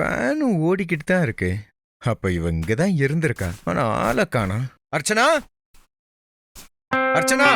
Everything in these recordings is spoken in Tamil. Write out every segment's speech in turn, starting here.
ஃபேனும் ஓடிக்கிட்டு தான் இருக்கு. அப்ப இவ இங்க தான் இருந்திருக்கா. ஆனா ஆளை காணா அர்ச்சனா? அர்ச்சனா?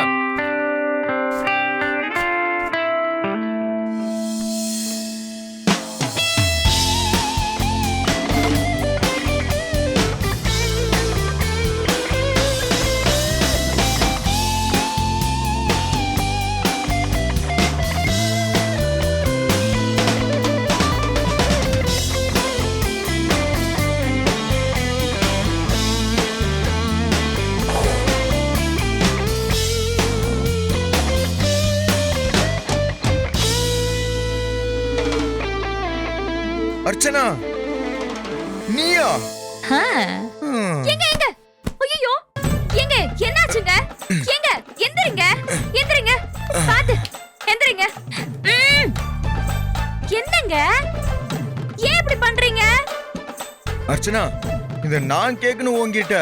நான் கேட்கணும் உன்கிட்ட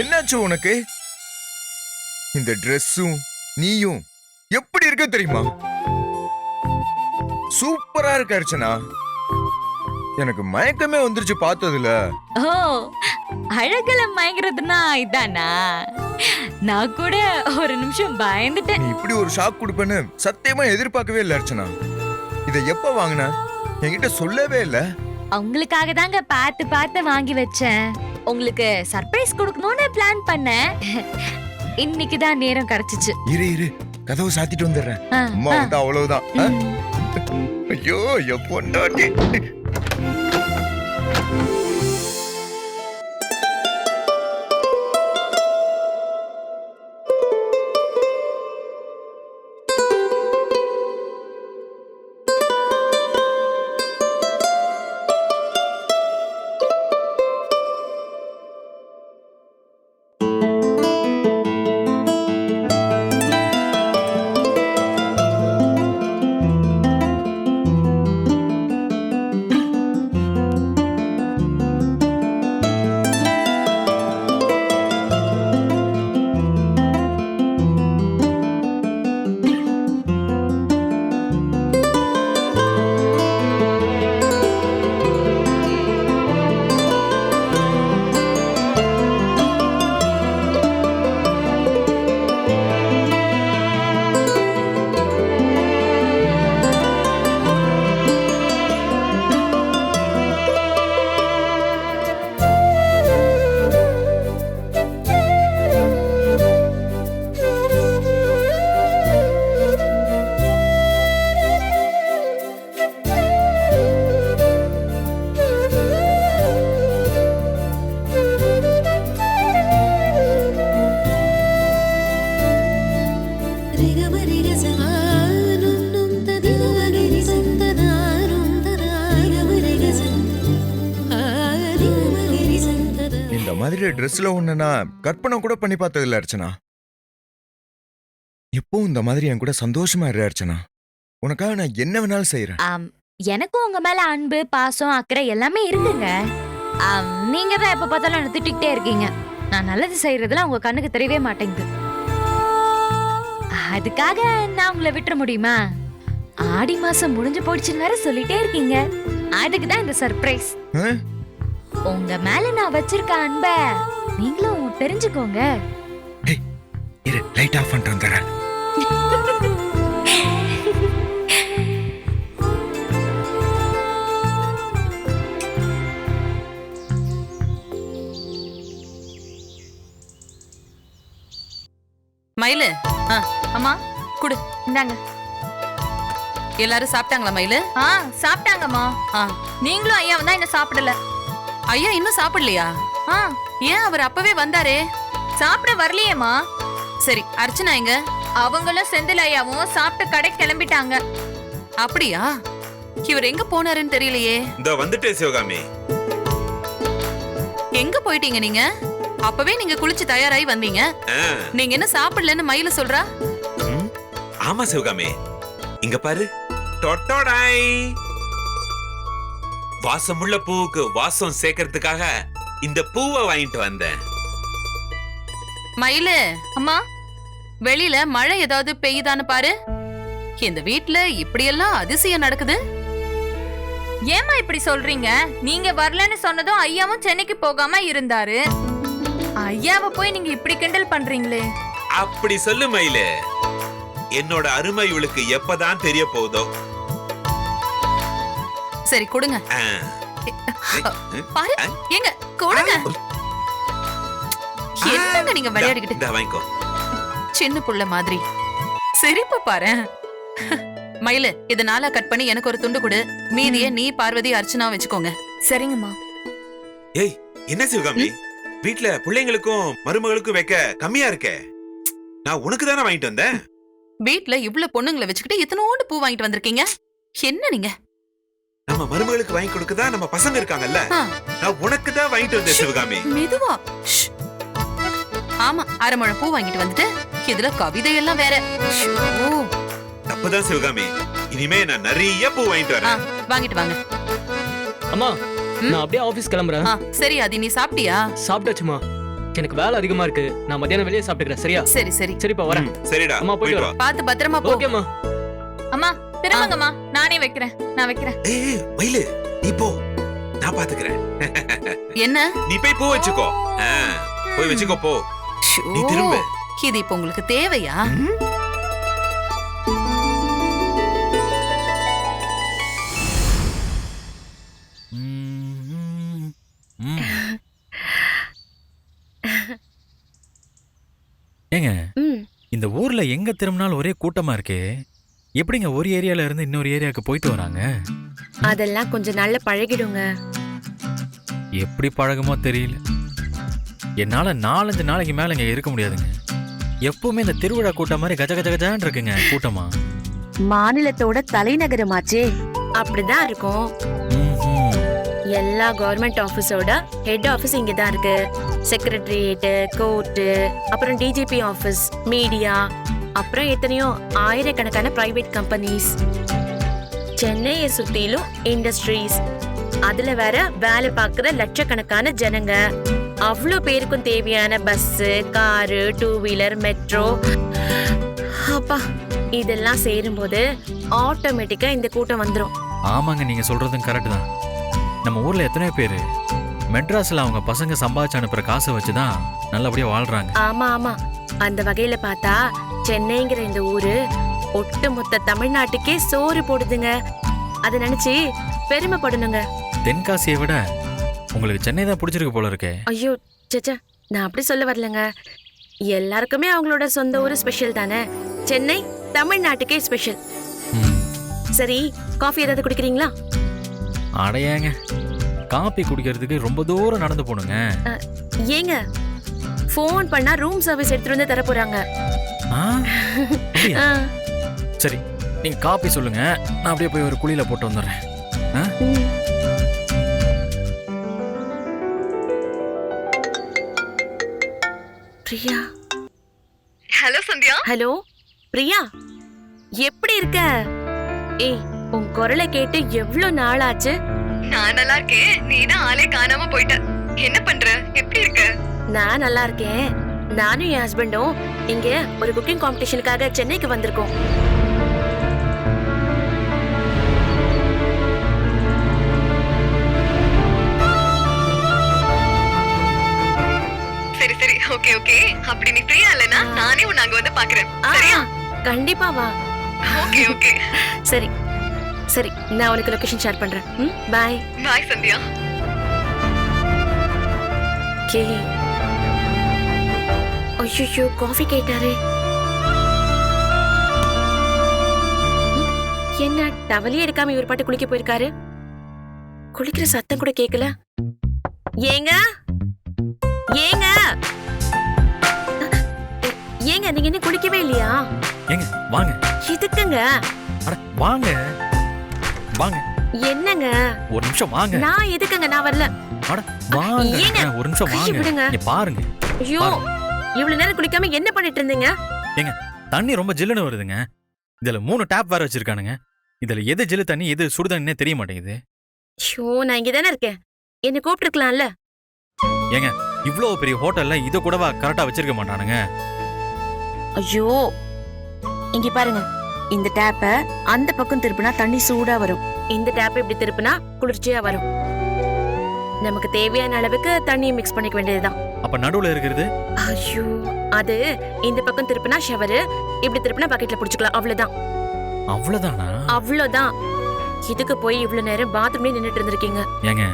என்னாச்சு உனக்கு? இந்த ட்ரெஸ்ஸும் நீயும் எப்படி இருக்க தெரியுமா? சூப்பரா இருக்க அர்ச்சனா. எனக்கு மயக்கமே வந்துருச்சு பார்த்ததுல. ஓ அழகுல மயங்குறதுனா இதானா? நான் கூட ஒரு நிமிஷம் பயந்துட்டேன். நீ இப்படி ஒரு ஷாக் கொடுப்பேன்னு சத்தியமா எதிர்பார்க்கவே இல்லை அர்ச்சனா. இதை எப்ப வாங்கின? என்கிட்ட சொல்லவே இல்லை. உங்களுக்காக தாங்க பார்த்து பார்த்து வாங்கி வச்சேன். உங்களுக்கு சர்ப்ரைஸ் கொடுக்கணும்னு பிளான் பண்ணேன். இன்னைக்கு தான் நேரம் கிடைச்சிச்சு. இரு இரு. கதவை சாத்திட்டு வந்துடுறேன். அம்மா. வந்து அவ்வளவுதான். ஐயோ என் இந்த மாதிரி ட்ரெஸ்ல ஒண்ணு நான் கற்பனை கூட பண்ணி பார்த்தது இல்ல அர்ச்சனா. இப்போ இந்த மாதிரி என் கூட சந்தோஷமா இரு அர்ச்சனா. உனக்காக நான் என்ன வேணாலும் செய்யறேன் ஆம், எனக்கும் உங்க மேல அன்பு பாசம் அக்கறை எல்லாமே இருக்குங்க. ஆம், நீங்க தான் எப்ப பார்த்தாலும் என்ன திட்டிக்கிட்டே இருக்கீங்க. நான் நல்லது செய்யறதுல உங்க கண்ணுக்கு தெரியவே மாட்டேங்குது. அதுக்காக நான் உங்களை விட்டுற முடியுமா? ஆடி மாசம் முடிஞ்சு போயிடுச்சுன்னு வேற சொல்லிட்டே இருக்கீங்க. அதுக்கு தான் இந்த சர்ப்ரைஸ்? உங்க மேல நான் வச்சிருக்க அன்ப நீங்களும் தெரிஞ்சுக்கோங்க. இரு லைட் ஆஃப் பண்ணிட்டு வந்துடுறேன் மயிலு ஆ, அம்மா குடு இந்தாங்க. எல்லாரும் சாப்பிட்டாங்களா மயிலு? ஆ சாப்பிட்டாங்கம்மா. ஆ, நீங்களும் ஐயா வந்தா இன்னும் சாப்பிடல. ஐயா இன்னும் சாப்பிடலையா? ஆ. ஏன் அவர் அப்பவே வந்தாரே? சாப்பிட வரலையேம்மா. சரி அர்ச்சனா எங்க? அவங்களும் செந்தில் ஐயாவும் சாப்பிட்டு கடை கிளம்பிட்டாங்க. அப்படியா? இவர் எங்க போனாருன்னு தெரியலையே. இந்த வந்துட்டே சிவகாமி. எங்க போயிட்டீங்க நீங்க? அப்பவே நீங்க குளிச்சு தயாராகி வந்தீங்க. நீங்க என்ன சாப்பிடலன்னு மயில சொல்றா? ஆமா சிவகாமி. இங்க பாரு. டொட்டோடாய். வாசமுள்ள பூவுக்கு வாசம் சேர்க்கறதுக்காக இந்த பூவை வாங்கிட்டு வந்தேன். மயிலு அம்மா வெளியில மழை ஏதாவது பெய்யுதான்னு பாரு. இந்த வீட்ல இப்படியெல்லாம் அதிசயம் நடக்குது. ஏமா இப்படி சொல்றீங்க? நீங்க வரலன்னு சொன்னதும் ஐயாவும் சென்னைக்கு போகாம இருந்தாரு. ஐயாவை போய் நீங்க இப்படி கிண்டல் பண்றீங்களே. அப்படி சொல்லு மயிலு. என்னோட அருமை இவளுக்கு எப்பதான் தெரிய போகுதோ? சரி கொடுங்க. பாரு எங்க கொடுங்க. என்னங்க நீங்க விளையாடிக்கிட்டு? வாங்கிக்கோ. சின்ன புள்ள மாதிரி. சிரிப்பு பாரு. மயிலு இத நாளா கட் பண்ணி எனக்கு ஒரு துண்டு கொடு. மீதிய நீ பார்வதி அர்ச்சனா வச்சுக்கோங்க. சரிங்கம்மா. ஏய் என்ன சிவகாமி? வீட்ல பிள்ளைங்களுக்கும் மருமகளுக்கும் வைக்க கம்மியா இருக்கே. நான் உனக்கு தானே வாங்கிட்டு வந்தேன்? வீட்ல இவ்ளோ பொண்ணுங்களை வச்சுக்கிட்டு இத்தனோண்டு பூ வாங்கிட்டு வந்திருக்கீங்க? என்ன நீங்க? நம்ம மருமகளுக்கு வாங்கி கொடுக்க தான் நம்ம பசங்க இருக்காங்கல்ல? நான் உனக்கு தான் வாங்கிட்டு வந்தேன் சிவகாமி. மெதுவா. ஆமா அரை முழம் பூ வாங்கிட்டு வந்துட்டு இதுல கவிதை எல்லாம் வேற தப்புதான் சிவகாமி. இனிமே நான் நிறைய பூ வாங்கிட்டு வரேன். வாங்கிட்டு வாங்க. அம்மா? நான் அப்படியே ஆபீஸ் கிளம்புறேன். சரி அது நீ சாப்பிட்டியா? சாப்பிட்டாச்சுமா. எனக்கு வேலை அதிகமா இருக்கு. நான் மத்தியானம் வெளியே சாப்பிட்டுக்கிறேன். சரியா? சரி சரி. சரிப்பா வரேன். சரிடா. அம்மா, போயிட்டு போயிட்டு வா. பார்த்து பத்திரமா போ. ஓகேம்மா அம்மா. திரும்பங்கம்மா. நானே வைக்கிறேன். நான் வைக்கிறேன். ஏய் மயிலு நீ போ. நான் பாத்துக்கிறேன் என்ன? நீ போய் பூ வச்சுக்கோ. போய் வச்சுக்கோ போ. நீ திரும்ப. இது இப்ப உங்களுக்கு தேவையா? ஏங்க இந்த ஊர்ல எங்க திரும்பினாலும் ஒரே கூட்டமா இருக்கே. எப்படிங்க ஒரு ஏரியால இருந்து இன்னொரு ஏரியாவுக்கு போயிட்டு வராங்க? அதெல்லாம் கொஞ்ச நாள்ல பழகிடுங்க. எப்படி பழகுமோ தெரியல. என்னால நாலஞ்சு நாளைக்கு மேல இங்க இருக்க முடியாதுங்க. எப்பவுமே இந்த திருவிழா கூட்டம் மாதிரி கஜ கஜ கஜான்னு இருக்குங்க கூட்டமா. மாநிலத்தோட தலைநகரமாச்சே. அப்படிதான் இருக்கும். ம்ஹும். எல்லா கவர்மெண்ட் ஆபீஸோட ஹெட் ஆபீஸ் இங்க தான் இருக்கு. செக்ரட்டரியேட்டு கோர்ட்டு அப்புறம் டிஜிபி ஆஃபீஸ் மீடியா அப்புறம் எத்தனையோ ஆயிரக்கணக்கான பிரைவேட் கம்பெனிஸ் சென்னையை சுற்றிலும் இண்டஸ்ட்ரீஸ் அதுல வேற வேலை பார்க்குற லட்சக்கணக்கான ஜனங்க. அவ்வளோ பேருக்கும் தேவையான bus car two wheeler metro அப்பா இதெல்லாம் சேரும்போது ஆட்டோமேட்டிக்கா இந்த கூட்டம் வந்துடும் ஆமாங்க நீங்க சொல்றதும் கரெக்ட் தான். நம்ம ஊர்ல எத்தனையோ பேரு மெட்ராஸ்ல அவங்க பசங்க சம்பாதிச்சு அனுப்புற காசை வச்சுதான் நல்லபடியா வாழ்றாங்க. ஆமா ஆமா. அந்த வகையில பார்த்தா சென்னைங்கிற இந்த ஊரு ஒட்டுமொத்த தமிழ்நாட்டுக்கே சோறு போடுதுங்க. அத நினைச்சு பெருமைப்படணுங்க. தென்காசியை விட உங்களுக்கு சென்னை தான் பிடிச்சிருக்கு போல இருக்கே. ஐயோ சச்சா நான் அப்படி சொல்ல வரலங்க. எல்லாருக்குமே அவங்களோட சொந்த ஊரு ஸ்பெஷல் தானே. சென்னை தமிழ்நாட்டுக்கே ஸ்பெஷல். சரி காஃபி ஏதாவது குடிக்கிறீங்களா? அடையாங்க காப்பி குடிக்கிறதுக்கு ரொம்ப தூரம் நடந்து போகணுங்க. ஏங்க ஃபோன் பண்ணா ரூம் சர்வீஸ் எடுத்துட்டு வந்து தர போறாங்க. ஆ? அப்படியா? ஆ, சரி நீங்க காப்பி சொல்லுங்க. நான் அப்படியே போய் ஒரு குழியில போட்டு வந்துடுறேன். பிரியா. ஹலோ சந்தியா. ஹலோ பிரியா எப்படி இருக்க? ஏய் உன் குரலை கேட்டு எவ்வளவு நாள் ஆச்சு நான் நல்லா இருக்கேன். நீ தான் ஆளே காணாம போயிட்ட. என்ன பண்ற? எப்படி இருக்க? நான் நல்லா இருக்கேன். நானும் என் ஹஸ்பண்டும் இங்க ஒரு குக்கிங் காம்படிஷனுக்காக சென்னைக்கு வந்திருக்கோம். சரி சரி. ஓகே ஓகே அப்படி நீ ஃப்ரீயா இல்லனா நானே உன்னை அங்க வந்து பாக்குறேன். சரியா? கண்டிப்பா வா. ஓகே ஓகே சரி. சரி நான் உனக்கு லொகேஷன் ஷேர் பண்றேன். ம் பாய் பாய் சந்தியா. கே. ஐயோ காஃபி கேட்டாரே. என்ன டவலே எடுக்காம இவர் பாட்டு குளிக்க போயிருக்காரு? குளிக்கிற சத்தம் கூட கேக்கல. ஏங்க? ஏங்க? ஏங்க நீங்க என்ன குளிக்கவே இல்லையா? ஏங்க வாங்க. எதுக்குங்க? அட வாங்க. வாங்க. என்னங்க? ஒரு நிமிஷம் வாங்க. நான் எதுக்குங்க? நான் வரல. அட வாங்க. ஏங்க, ஒரு நிமிஷம் வாங்க. விடுங்க. இங்க பாருங்க. ஐயோ இவ்வளவு நேரம் குளிக்காம என்ன பண்ணிட்டு இருந்தீங்க? தண்ணி ரொம்ப ஜில்லுன்னு வருதுங்க. இதுல மூணு டேப் வேற வச்சிருக்கானுங்க. இதுல எது ஜில்லு தண்ணி எது சுடு தண்ணினே தெரிய மாட்டேங்குது. ஷோ நான் இங்க தானே இருக்கேன். என்ன கூப்பிட்டுருக்கலாம்ல. ஏங்க இவ்ளோ பெரிய ஹோட்டல்ல இத கூடவா கரெக்டா வச்சிருக்க மாட்டானுங்க. ஐயோ இங்க பாருங்க. இந்த டேப்ப அந்த பக்கம் திருப்பினா தண்ணி சூடா வரும். இந்த டேப்பை இப்படி திருப்பினா குளிர்ச்சியா வரும். நமக்கு தேவையான அளவுக்கு தண்ணியை மிக்ஸ் பண்ணிக்க வேண்டியதுதான். அப்ப நடுவுல இருக்கிறது? ஐயோ அது இந்த பக்கம் திருப்பினா ஷவரு இப்படி திருப்பினா பக்கெட்ல புடிச்சுக்கலாம். அவ்வளவுதான். அவ்வளவுதானா? அவ்வளவுதான். இதுக்கு போய் இவ்வளவு நேரம் பாத்ரூம்ல நின்னுட்டு இருந்திருக்கீங்க. ஏங்க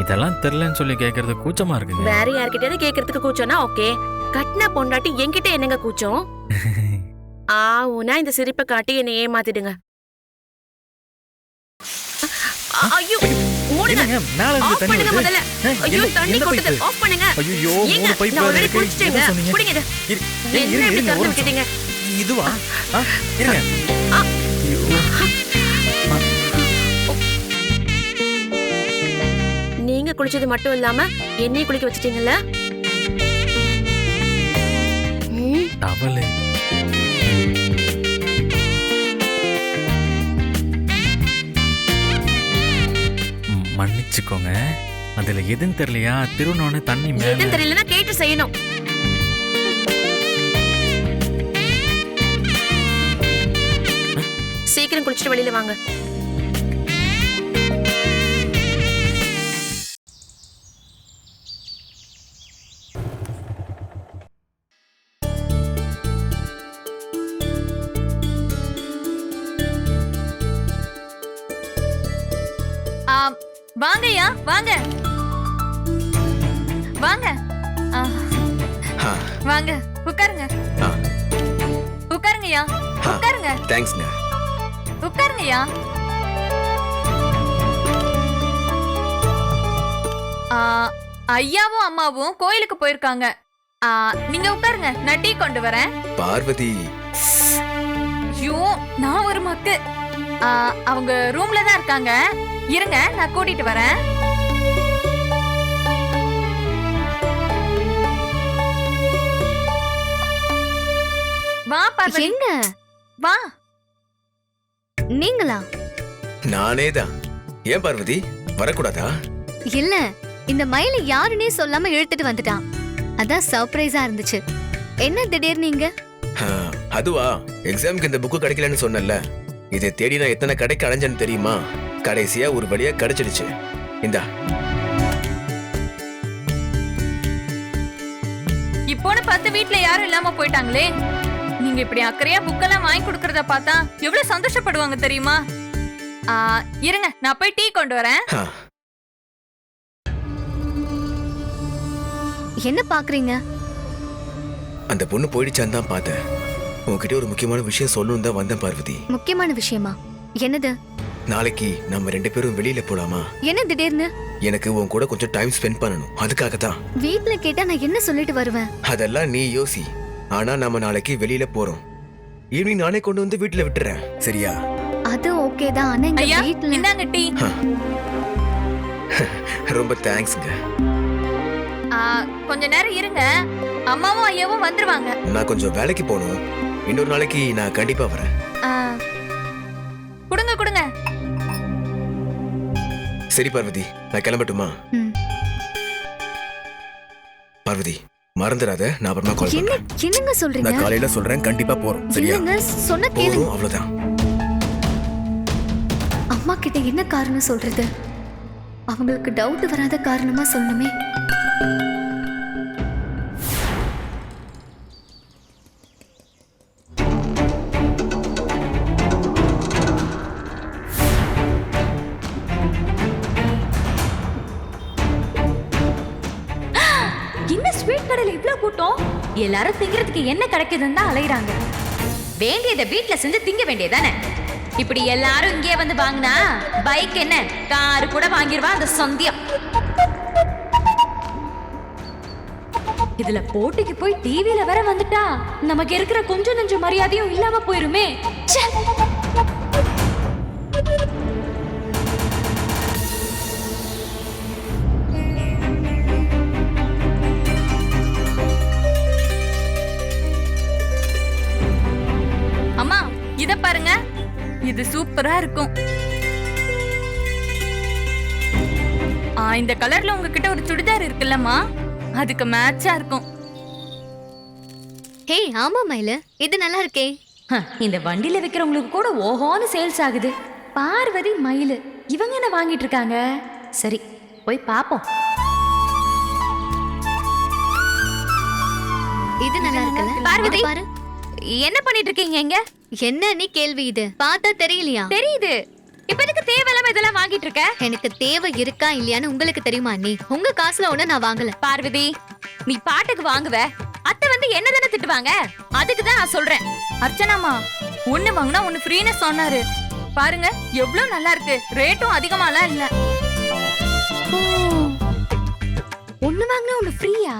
இதெல்லாம் தெரிலன்னு சொல்லி கேக்குறது கூச்சமா இருக்குங்க. வேற யார்கிட்டயாவது கேக்குறதுக்கு கூச்சம்னா ஓகே கட்டின பொண்டாட்டி என்கிட்ட என்னங்க கூச்சம்? ஆ உனா இந்த சிரிப்பை காட்டி என்னை ஏமாத்திடுங்க. ஐயோ மூடுங்க என்னங்க? மேல இருந்து ஆஃப் தண்ணி பண்ணுங்க வருது. முதல்ல. ஏய், ஐயோ தண்ணி கொட்டுது? ஆஃப் பண்ணுங்க. ஐயோ மூணு பைப் வேற இருக்கு. குடிச்சிட்டேங்க குடிங்க இதை. என்ன இப்படி திறந்து. விட்டுட்டீங்க? இதுவா? இருங்க. நீங்க குளிச்சது மட்டும் இல்லாம என்னையும் குளிக்க வச்சிட்டீங்கல்ல? மன்னிச்சுக்கோங்க. அதுல எதுன்னு தெரியலையா? திருவண்ணான்னு தண்ணி மேல. எதுவும் தெரியலன்னா கேட்டு செய்யணும். சீக்கிரம் குளிச்சுட்டு வெளியில வாங்க. வாங்கய்யா வாங்க. வாங்க. வாங்க உட்காருங்க. உட்காருங்கய்யா. உட்காருங்க. தேங்க்ஸ்ங்க. உட்காருங்கய்யா. ஐயாவும் அம்மாவும் கோயிலுக்கு போயிருக்காங்க. நீங்க உட்காருங்க நான் டீ கொண்டு வரேன். பார்வதி. ஐயோ நான் ஒரு மக்கு. அவங்க ரூம்ல தான் இருக்காங்க. இருங்க நான் கூட்டிட்டு வரேன். வா பார்வதி. எங்க? வா. நீங்களா? நானே தான் ஏன் பார்வதி? வரக்கூடாதா? இல்ல இந்த மயில யாருன்னே சொல்லாம இழுத்துட்டு வந்துட்டான். அதான் சர்ப்ரைஸா இருந்துச்சு. என்ன திடீர்னு நீங்க அதுவா எக்ஸாம்க்கு இந்த புக்கு கிடைக்கலன்னு சொன்னேன்ல. இதை தேடி நான் எத்தனை கடைக்கு அலைஞ்சேன்னு தெரியுமா? கடைசியா ஒரு வழியா கிடைச்சிடுச்சு. இந்தா. இப்போன்னு பார்த்து வீட்ல யாரும் இல்லாம போயிட்டாங்களே? நீங்க இப்படி அக்கறையா புக்கெல்லாம் வாங்கி கொடுக்கறத பார்த்தா எவ்வளவு சந்தோஷப்படுவாங்க தெரியுமா? ஆ, இருங்க நான் போய் டீ கொண்டு வரேன். ஆ, என்ன பாக்குறீங்க அந்த பொண்ணு போயிடுச்சான்னு தான் பார்த்தேன். உன்கிட்ட ஒரு முக்கியமான விஷயம் சொல்லணும் தான் வந்தேன் பார்வதி. முக்கியமான விஷயமா? என்னது? நாளைக்கு நம்ம ரெண்டு பேரும் வெளியில போலாமா? என்ன திடீர்னு? எனக்கு உன் கூட கொஞ்சம் டைம் ஸ்பெண்ட் பண்ணணும். அதுக்காக தான். வீட்ல கேட்டா நான் என்ன சொல்லிட்டு வருவேன்? அதெல்லாம் நீ யோசி. ஆனா நம்ம நாளைக்கு வெளியில போறோம். ஈவினிங் நானே கொண்டு வந்து வீட்டுல விட்டுறேன். சரியா? அது ஓகே தான். ஆனா இந்த ஐயா வீட்ல இந்தாங்க டீ. ரொம்ப தேங்க்ஸ்ங்க ஆ, கொஞ்ச நேரம் இருங்க. அம்மாவும் ஐயாவும் வந்துருவாங்க. நான் கொஞ்சம் வேலைக்கு போகணும். இன்னொரு நாளைக்கு நான் கண்டிப்பா வரேன். ஆ, கொடுங்க கொடுங்க. சரி பார்வதி. நான் கிளம்பட்டுமா. பார்வதி மறந்துடாத. நான் அப்புறமா கால் என்ன என்னங்க சொல்றீங்க? நான் காலையில சொல்றேன். கண்டிப்பா போறோம். சரியா? இல்லங்க சொன்ன கேளுங்க போறோம் அவ்வளவுதான். அம்மா கிட்ட என்ன காரணம் சொல்றது? அவங்களுக்கு டவுட் வராத காரணமா சொல்லணுமே. என்ன ஸ்வீட் கடையில இவ்ளோ கூட்டம்? எல்லாரும் திங்கிறதுக்கு என்ன கிடைக்குதுன்னு தான் அலையுறாங்க. வேண்டியதை வீட்ல செஞ்சு திங்க வேண்டியதானே இப்படி எல்லாரும் இங்கே வந்து வாங்கினா பைக் என்ன? காரு கூட வாங்கிடுவா அந்த சொந்தியம். இதுல போட்டிக்கு போய் டிவியில வேற வந்துட்டா. நமக்கு இருக்கிற கொஞ்சம் கொஞ்சம் மரியாதையும் இல்லாம போயிருமே. சூப்பரா இருக்கும். ஆ, இந்த கலர்ல உங்ககிட்ட ஒரு சுடிதார் இருக்குல்லம்மா. அதுக்கு மேட்சா இருக்கும். ஹே ஆமா மயில. இது நல்லா இருக்கே. இந்த வண்டியில விக்கிறவங்களுக்கு கூட ஓஹோன்னு சேல்ஸ் ஆகுது. பார்வதி மயிலு இவங்க என்ன வாங்கிட்டு இருக்காங்க? சரி போய் பாப்போம். இது நல்லா இருக்குல்ல? பார்வதி. பாரு. என்ன பண்ணிட்டு இருக்கீங்க இங்க? என்ன நீ கேள்வி இது. பார்த்தா தெரியலையா? தெரியுது. இப்ப எதுக்கு தேவையில்லாம இதெல்லாம் வாங்கிட்டு இருக்க எனக்கு தேவை இருக்கா இல்லையான்னு உங்களுக்கு தெரியுமா நீ உங்க காசுல ஒண்ணு நான் வாங்கல. பார்வதி நீ பாட்டுக்கு வாங்குவ. அத்தை வந்து என்ன தானே திட்டுவாங்க? அதுக்கு தான் நான் சொல்றேன். அர்ச்சனாமா ஒண்ணு வாங்கினா ஒண்ணு ஃப்ரீன்னு சொன்னாரு. பாருங்க எவ்வளவு நல்லா இருக்கு. ரேட்டும் அதிகமாலாம் இல்ல. ஒண்ணு வாங்கினா ஒண்ணு ஃப்ரீயா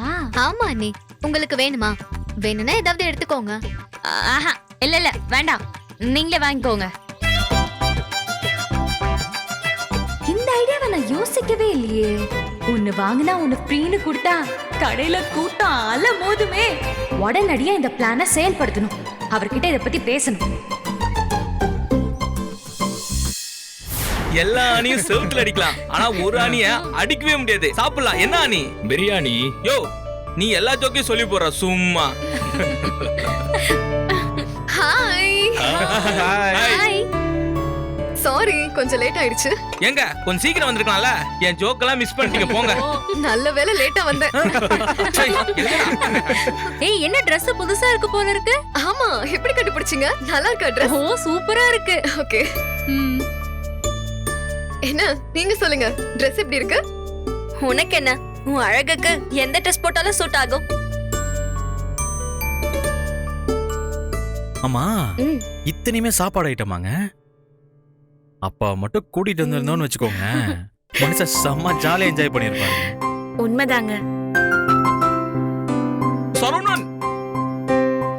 ஆமா நீ உங்களுக்கு வேணுமா? வேணும்னா ஏதாவது எடுத்துக்கோங்க. ஆஹா இல்ல இல்ல வேண்டாம். நீங்களே வாங்கிக்கோங்க. இந்த ஐடியாவை நான் யோசிக்கவே இல்லையே. ஒண்ணு வாங்கினா ஒண்ணு ஃப்ரீன்னு கொடுத்தா கடையில கூட்டம் அல மோதுமே. உடனடியா இந்த பிளானை செயல்படுத்தணும். அவர்கிட்ட இத பத்தி பேசணும். எல்லா அணியும் செவுத்துல அடிக்கலாம். ஆனா ஒரு அணிய அடிக்கவே முடியாது. சாப்பிடலாம். என்ன அணி பிரியாணி. யோ நீ எல்லா ஜோக்கையும் சொல்லி போடுற சும்மா. Hi hi. சாரி கொஞ்சம் லேட் ஆயிடுச்சு. எங்க? கொஞ்சம் சீக்கிரம் வந்திருக்கலாம்ல? என் ஜோக்கெல்லாம் மிஸ் பண்ணிட்டீங்க போங்க. நல்ல வேளை லேட்டா வந்தேன்? ஏய் என்ன Dress புதுசா இருக்கு போல இருக்கு? ஆமா எப்படி கண்டுபிடிச்சீங்க? நல்லா இருக்கா ட்ரெஸ் ஓ சூப்பரா இருக்கு. ஓகே ம். என்ன நீங்க சொல்லுங்க Dress எப்படி இருக்கு? உனக்கு என்ன? உன் அழகுக்கு எந்த ட்ரெஸ் போட்டாலும் சூட் ஆகும். ஆமா ம். இத்தனையுமே சாப்பாடு ஐட்டமாங்க? அப்பா மட்டும் கூட்டிட்டு வந்திருந்தோம்னு வச்சுக்கோங்க. மனுஷன் செம்ம ஜாலியா என்ஜாய் பண்ணிருப்பாங்க உண்மைதாங்க. சரவணன்!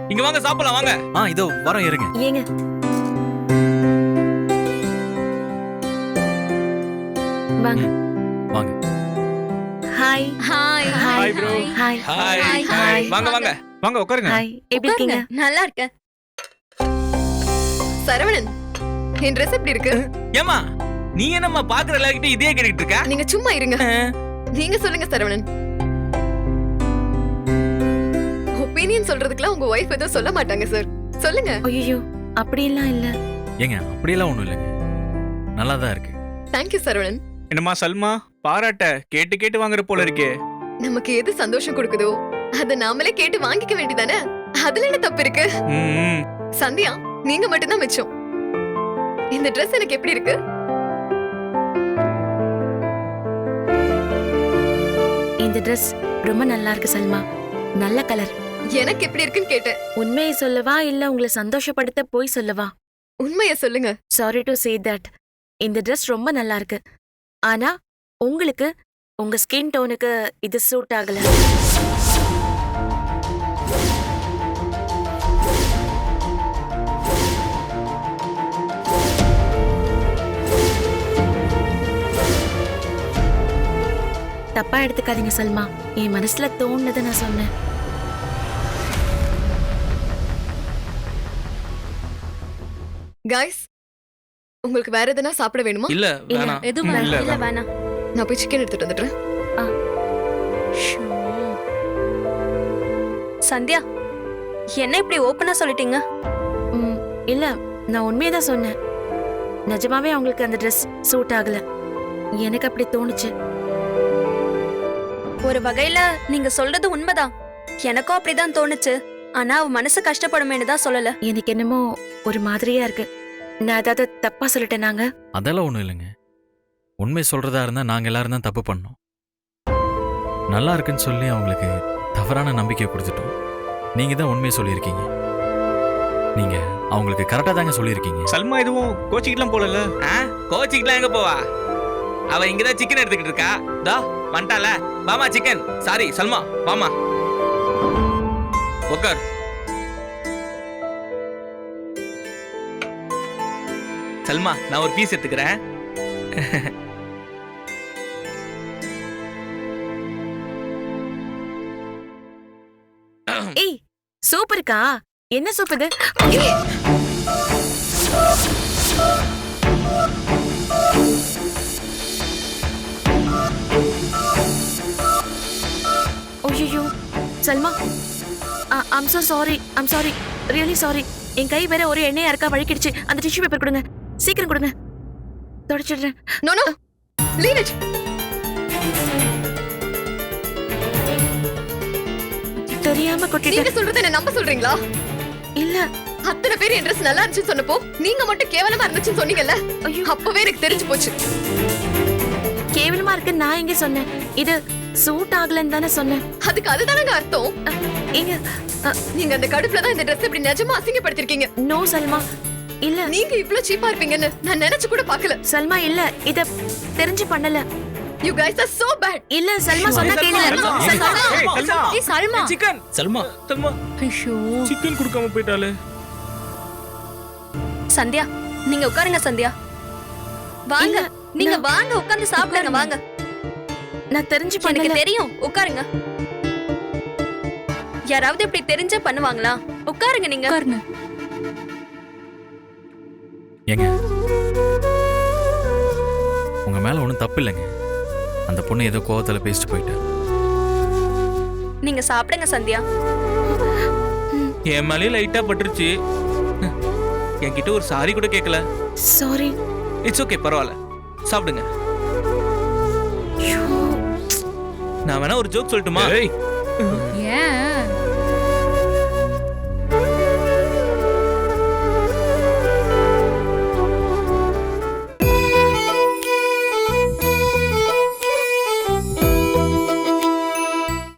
இங்க வாங்க சாப்பிடலாம் வாங்க. ஆ இதோ வரோம் இருங்க. ஏங்க. வாங்க. வாங்க. Hi hi hi bro. Hi hi hi வாங்க வாங்க. வாங்க உட்காருங்க. ஹாய் எப்படி இருக்கீங்க? நல்லா இருக்க சரவணன் என் Dress எப்படி இருக்கு? ஏமா நீ என்னம்மா பாக்குற எல்லார்கிட்ட இதே கேட்டுக்கிட்டு இருக்க? நீங்க சும்மா இருங்க. நீங்க சொல்லுங்க சரவணன். ஒப்பீனியன் சொல்றதுக்குலாம் உங்க ஒய்ஃப் எதுவும் சொல்ல மாட்டாங்க சார் சொல்லுங்க. ஐயோ அப்படியெல்லாம் இல்ல. ஏங்க அப்படியெல்லாம் ஒண்ணும் இல்லைங்க. நல்லா தான் இருக்கு தேங்க்யூ சரவணன். என்னம்மா சல்மா? பாராட்ட கேட்டு கேட்டு வாங்குற போல இருக்கே. நமக்கு எது சந்தோஷம் கொடுக்குதோ அத நாமளே கேட்டு வாங்கிக்க வேண்டியதானே? அதுல என்ன தப்பு இருக்கு? சந்தியா நீங்க மட்டும்தான் மிச்சம். இந்த Dress எனக்கு எப்படி இருக்கு? இந்த Dress ரொம்ப நல்லா இருக்கு சல்மா. நல்ல கலர் எனக்கு எப்படி இருக்குன்னு கேட்டேன். உண்மையை சொல்லவா இல்ல உங்களை சந்தோஷப்படுத்த போய் சொல்லவா? உண்மைய சொல்லுங்க. சாரி டு சே தட் இந்த Dress ரொம்ப நல்லா இருக்கு. ஆனா உங்களுக்கு உங்க ஸ்கின் டோனுக்கு இது சூட் ஆகல. தப்பா எடுத்துக்காதீங்க சல்மா. என் மனசுல தோணுனதை நான் சொன்னேன். காய்ஸ் உங்களுக்கு வேற எதனா சாப்பிட வேணுமா? இல்ல வேணாம். எதுவும் இல்ல வேணாம். நான் போய் சிக்கன் எடுத்துட்டு வந்துடுறேன். சந்தியா என்ன இப்படி ஓப்பனா சொல்லிட்டீங்க? ம், இல்ல நான் உண்மையை தான் சொன்னேன். நிஜமாவே அவங்களுக்கு அந்த Dress சூட் ஆகல. எனக்கு அப்படி தோணுச்சு. ஒரு வகையில நீங்க சொல்றது உண்மைதான். எனக்கும் அப்படிதான் தோணுச்சு. ஆனா அவ மனசு கஷ்டப்படுமேனு தான் சொல்லல. எனக்கு என்னமோ ஒரு மாதிரியா இருக்கு. நான் ஏதாவது தப்பா சொல்லிட்டேனாங்க? அதெல்லாம் ஒண்ணும் இல்லைங்க. உண்மை சொல்றதா இருந்தா நாங்க எல்லாரும் தான் தப்பு பண்ணோம். நல்லா இருக்குன்னு சொல்லி அவங்களுக்கு தவறான நம்பிக்கை கொடுத்துட்டோம். நீங்க தான் உண்மையை சொல்லியிருக்கீங்க. நீங்க அவங்களுக்கு கரெக்டா தாங்க சொல்லியிருக்கீங்க. சல்மா எதுவும் கோச்சிக்கிட்டுலாம் போலல கோச்சிக்கிட்டுலாம் எங்க போவா? அவ இங்கதான் சிக்கன் எடுத்துக்கிட்டு இருக்கா. தா வந்துட்டால. வாமா சிக்கன் சாரி சல்மா வாமா. உட்கார் சல்மா நான் ஒரு பீஸ் எடுத்துக்கிறேன். ஏய் சூப் இருக்கா? என்ன சூப் இது? ஐயோ Salma. I'm so sorry I'm sorry really sorry என் கை வேற ஒரு எண்ணெயா இருக்கா? வழுக்கிடுச்சு. அந்த டிஷ்யூ பேப்பர் கொடுங்க. சீக்கிரம் கொடுங்க. தொடச்சிடுறேன். நோ நோ லீவ் இட் தெரியாம கொட்டிட்டேன் சொல்றத என்ன நம்ப சொல்றீங்களா? இல்ல. அத்தனை பேர் என் ட்ரெஸ் நல்லா இருந்துச்சுன்னு சொன்னப்போ நீங்க மட்டும் கேவலமா இருந்துச்சுன்னு சொன்னீங்கல்ல? அப்பவே எனக்கு தெரிஞ்சு போச்சு. கேவலமா இருக்கு நான் எங்க சொன்னேன்? இது சூட் ஆகலன்னு தானே சொன்னேன். அதுக்கு அதுதானங்க அர்த்தம். எங்க நீங்க அந்த கடுப்புல தான் இந்த ட்ரெஸ் இப்படி நிஜமா அசிங்கப்படுத்திருக்கீங்க. நோ சல்மா. இல்ல. நீங்க இவ்ளோ சீப்பா இருப்பீங்கன்னு நான் நினைச்சு கூட பார்க்கல. சல்மா இல்ல. இத தெரிஞ்சு பண்ணல. You guys are so bad இல்ல சல்மா சொன்னா கேளு. சல்மா. சல்மா. சிக்கன். சல்மா. சல்மா. ஐயோ சிக்கன் கொடுக்காம போயிட்டாலே சந்தியா நீங்க உட்காருங்க சந்தியா. வாங்க. நீங்க வாங்க உட்கார்ந்து சாப்பிடுங்க வாங்க. நான் தெரிஞ்சு எனக்கு பண்ணல தெரியும். உட்காருங்க. யாராவது இப்படி தெரிஞ்ச பண்ணுவாங்களா? உட்காருங்க நீங்க. உட்காருங்க. ஏங்க. உங்க மேல ஒன்றும் தப்பு இல்லைங்க. அந்த பொண்ணு ஏதோ கோவத்துல பேசிட்டு போயிட்டா. நீங்க சாப்பிடுங்க சந்தியா. என் மேலேயும் லைட்டா பட்டுருச்சு. என்கிட்ட ஒரு சாரி கூட கேட்கல சாரி இட்ஸ் ஓகே பரவாயில்ல. சாப்பிடுங்க. நான் வேணா ஒரு ஜோக் சொல்லட்டுமா?